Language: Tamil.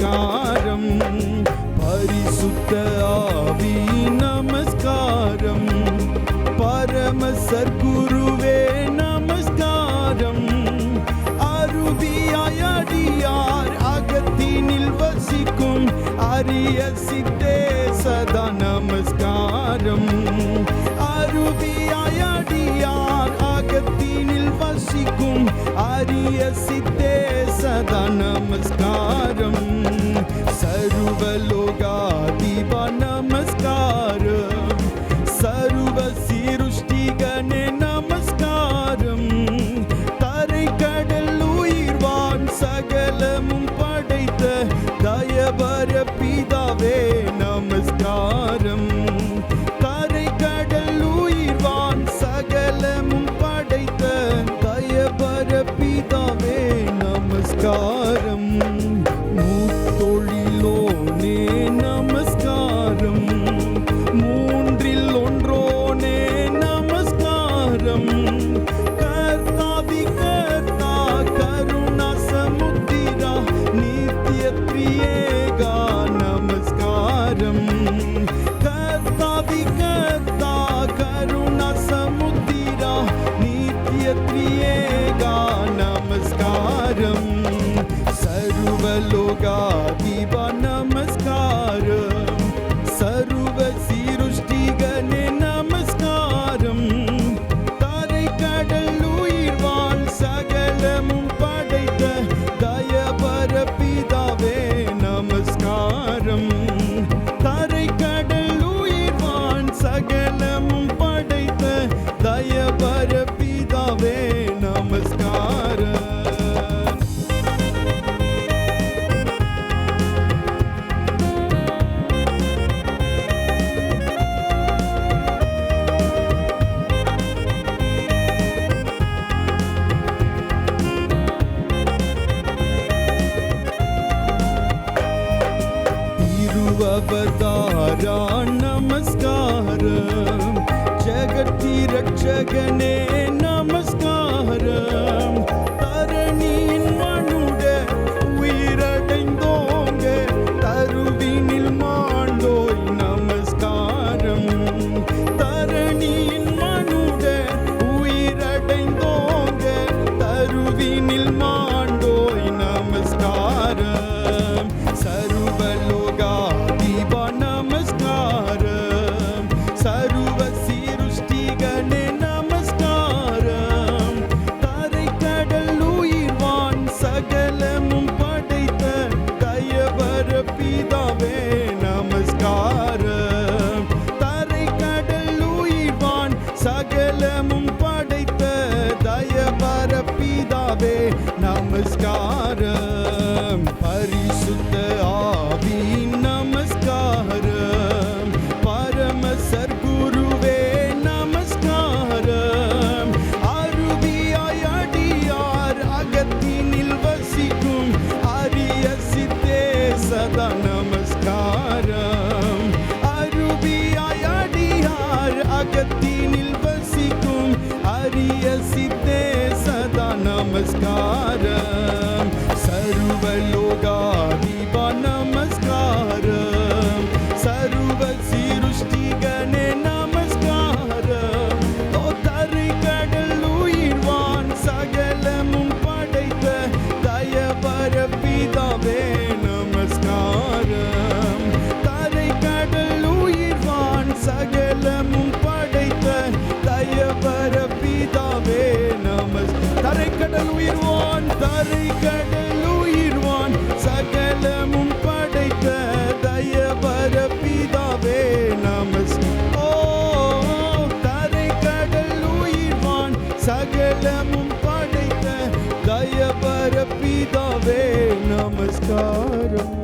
நமஸ்காரம். பரிசுத்த ஆவி நமஸ்காரம். பரம சர்க்குருவே நமஸ்காரம். அருவியாயடியார் அகத்தினில் வசிக்கும் அரிய சித்தே சதா நமஸ்காரம். அருவியாயடியார் அகத்தினில் வசிக்கும் அரிய சித்தே சதா நமஸ்காரம். மரம் रक्षकने नमस्कार। നമസ്കാരം करो